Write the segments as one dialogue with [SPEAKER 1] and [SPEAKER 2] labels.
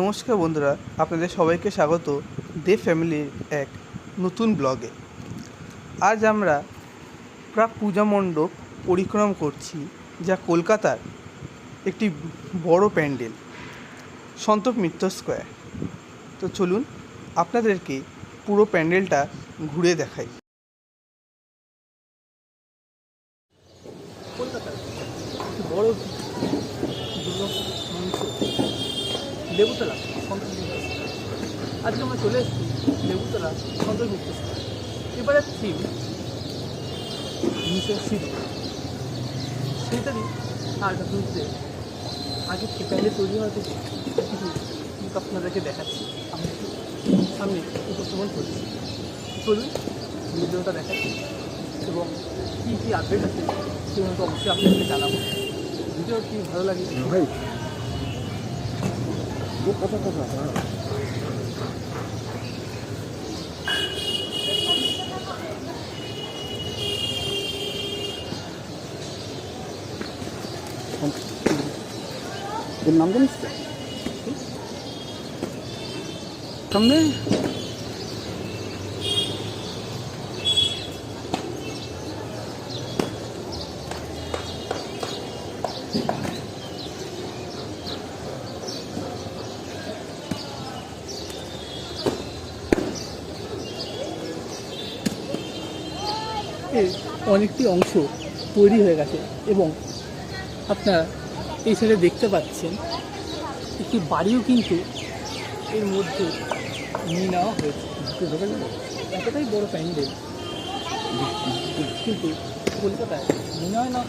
[SPEAKER 1] নমস্কার বন্ধুরা, আপনাদের সবাইকে স্বাগত দে ফ্যামিলির এক নতুন ব্লগে। আজ আমরা প্রাক পূজা মণ্ডপ পরিক্রম করছি যা কলকাতার একটি বড় প্যান্ডেল, সন্তোপ মিত্র স্কোয়ার। তো চলুন আপনাদেরকে পুরো প্যান্ডেলটা ঘুরে দেখাই। বড় লেবুতলা আজকে আমরা চলে এসেছি লেবুতলা সন্তোষ মিত্র স্কোয়ার। এবারে থিম নিচের সিঁড়ি সেটারই আলটা তুলতে আগে কি প্যান্ডেল তৈরি হওয়ার কিছু কিছু আপনাদেরকে দেখাচ্ছি। আমি সামনে উপস্থাপন করছি। চলুন ভিডিওটা দেখাচ্ছি এবং কী কী আপডেট আছে সেগুলো অবশ্যই আপনাদেরকে জানাব। ভিডিও কি ভালো লাগে
[SPEAKER 2] ভাই ও কথা কথা হ্যাঁ এর নাম জানিস তো
[SPEAKER 1] সামনে এর অনেকটি অংশ তৈরি হয়ে গেছে এবং আপনারা এই সাইডে দেখতে পাচ্ছেন, একটি বাড়িও কিন্তু এর মধ্যে নিয়ে নেওয়া হয়েছে। এতটাই বড় প্যান্ডেল কিন্তু কলকাতায় মনে হয় না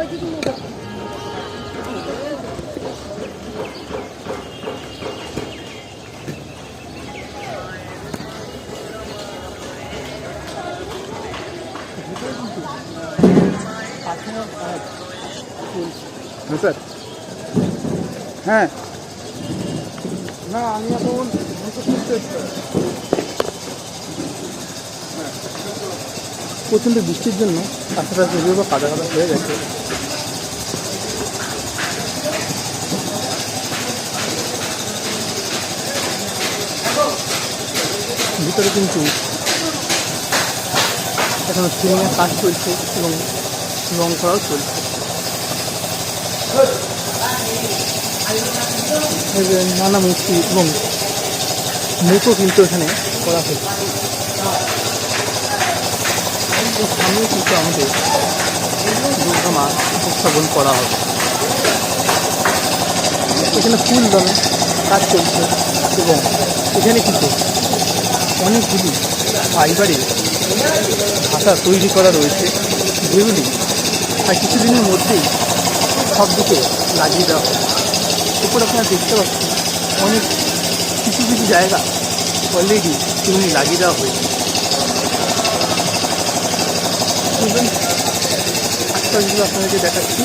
[SPEAKER 3] ওইদিকে
[SPEAKER 2] হ্যাঁ স্যার। হ্যাঁ। না আমি এখন
[SPEAKER 1] প্রচণ্ড বৃষ্টির জন্য যদিও বা কাদা কাদা হয়ে গেছে। ভিতরে কিন্তু এখনও সিলিংয়ের কাজ চলছে এবং রং করাও চলছে নানা মূর্তি এবং মুখও কিন্তু এখানে করা হয়েছে। সামনে কিন্তু আমাদের দুর্গা মা উপস্থাপন করা হবে। এখানে ফুল দামে কাজ চলছে এবং এখানে কিন্তু অনেকগুলি ফাইবারের ভাষা তৈরি করা রয়েছে। যেগুলি আর কিছুদিনের মধ্যেই সব দিকে লাগিয়ে দেওয়া হবে। এরপর আপনারা দেখতে পাচ্ছেন, অনেক কিছু কিছু জায়গা অলরেডি সেগুলি লাগিয়ে দেওয়া হয়েছে। আশপাশগুলো আপনাদেরকে দেখাচ্ছি।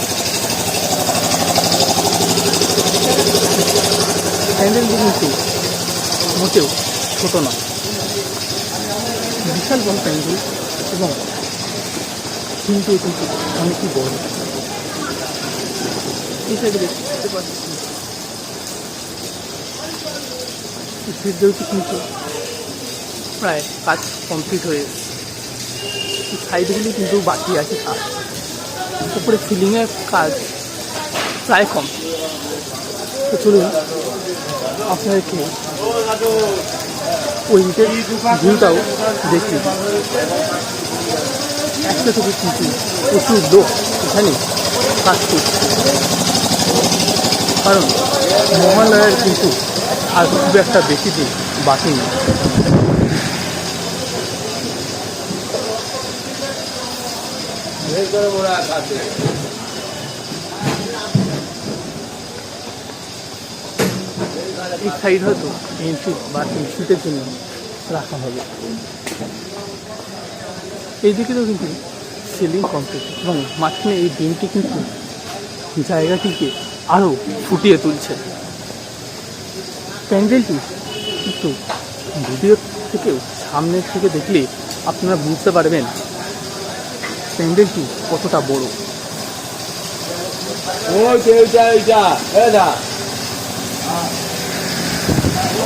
[SPEAKER 1] কিন্তু মোটেও ছোট নয়। বিশাল বড় প্যান্ডেল এবং কিন্তু কিন্তু অনেকই বড় ভিডিওটি কিন্তু প্রায় কাজ কমপ্লিট হয়ে সাইডগুলি কিন্তু বাকি আছে কাজ উপরে সিলিংয়ের কাজ প্রায় কম তো চলুন, আপনাদেরকে ওই ভিউটাও দেখি। থেকে কিন্তু প্রচুর লোক এখানে কাজ করছে। কারণ মহালয়ার কিন্তু আর খুব একটা বেশি দিন বাকি নেই। এই সাইড হয়তো এন্ট্রি বা এন্ট্রিতে জন্য রাখা হবে। এই দিকেও কিন্তু সিলিং কমপ্লিট এবং মাঝখানে এই ডিমটি কিন্তু জায়গাটিকে আরও ফুটিয়ে তুলছে। প্যান্ডেলটি কিন্তু ভিডিও থেকেও সামনের থেকে দেখলে আপনারা বুঝতে পারবেন প্যান্ডেলটি কতটা বড়।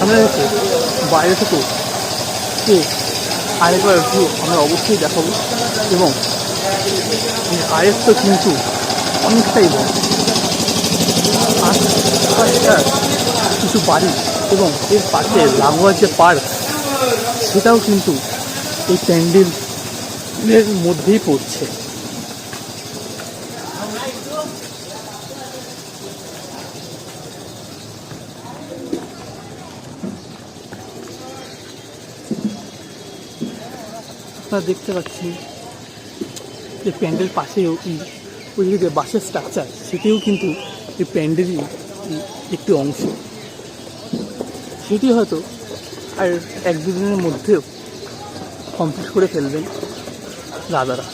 [SPEAKER 1] আমরা বাইরে থেকে আরেকবার ভিউ আমরা অবশ্যই দেখাবো। এবং আরেকটা কিন্তু অনেকটাই বড়। কিছু বাড়ি এবং এর পাশে লাগোয়া যে পার্ক সেটাও কিন্তু এই প্যান্ডেলের মধ্যেই পড়ছে। দেখতে পাচ্ছেন যে প্যান্ডেল পাশেও ওই যে বাসের স্ট্রাকচার সেটিও কিন্তু এই প্যান্ডেলই একটি অংশ। সেটি হয়তো আর এক দুদিনের মধ্যেও কমপ্লিট করে ফেলবেন দাদারা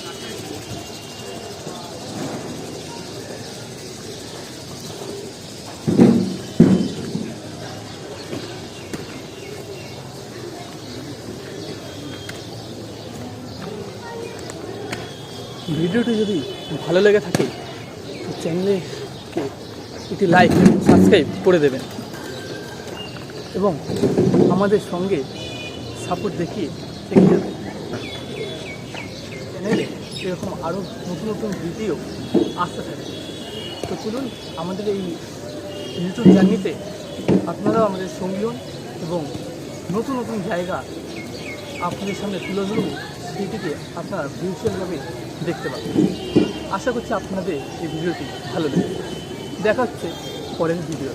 [SPEAKER 1] ভিডিওটি যদি ভালো লেগে থাকে, চ্যানেলেকে একটি লাইক সাবস্ক্রাইব করে দেবেন। এবং আমাদের সঙ্গে সাপোর্ট দেখিয়ে থেকে যাবেন। চ্যানেলে এরকম আরও নতুন নতুন ভিডিও আসতে থাকে তো চলুন, আমাদের এই ইউটিউব জার্নিতে আপনারাও আমাদের সঙ্গী হন এবং নতুন নতুন জায়গা আপনাদের সামনে তুলে ধরব সেটিকে আপনারা ভিউচুয়ালভাবে দেখতে পাবেন। আশা করছি আপনাদের এই ভিডিওটি ভালো লেগেছে। দেখা হচ্ছে পরের ভিডিও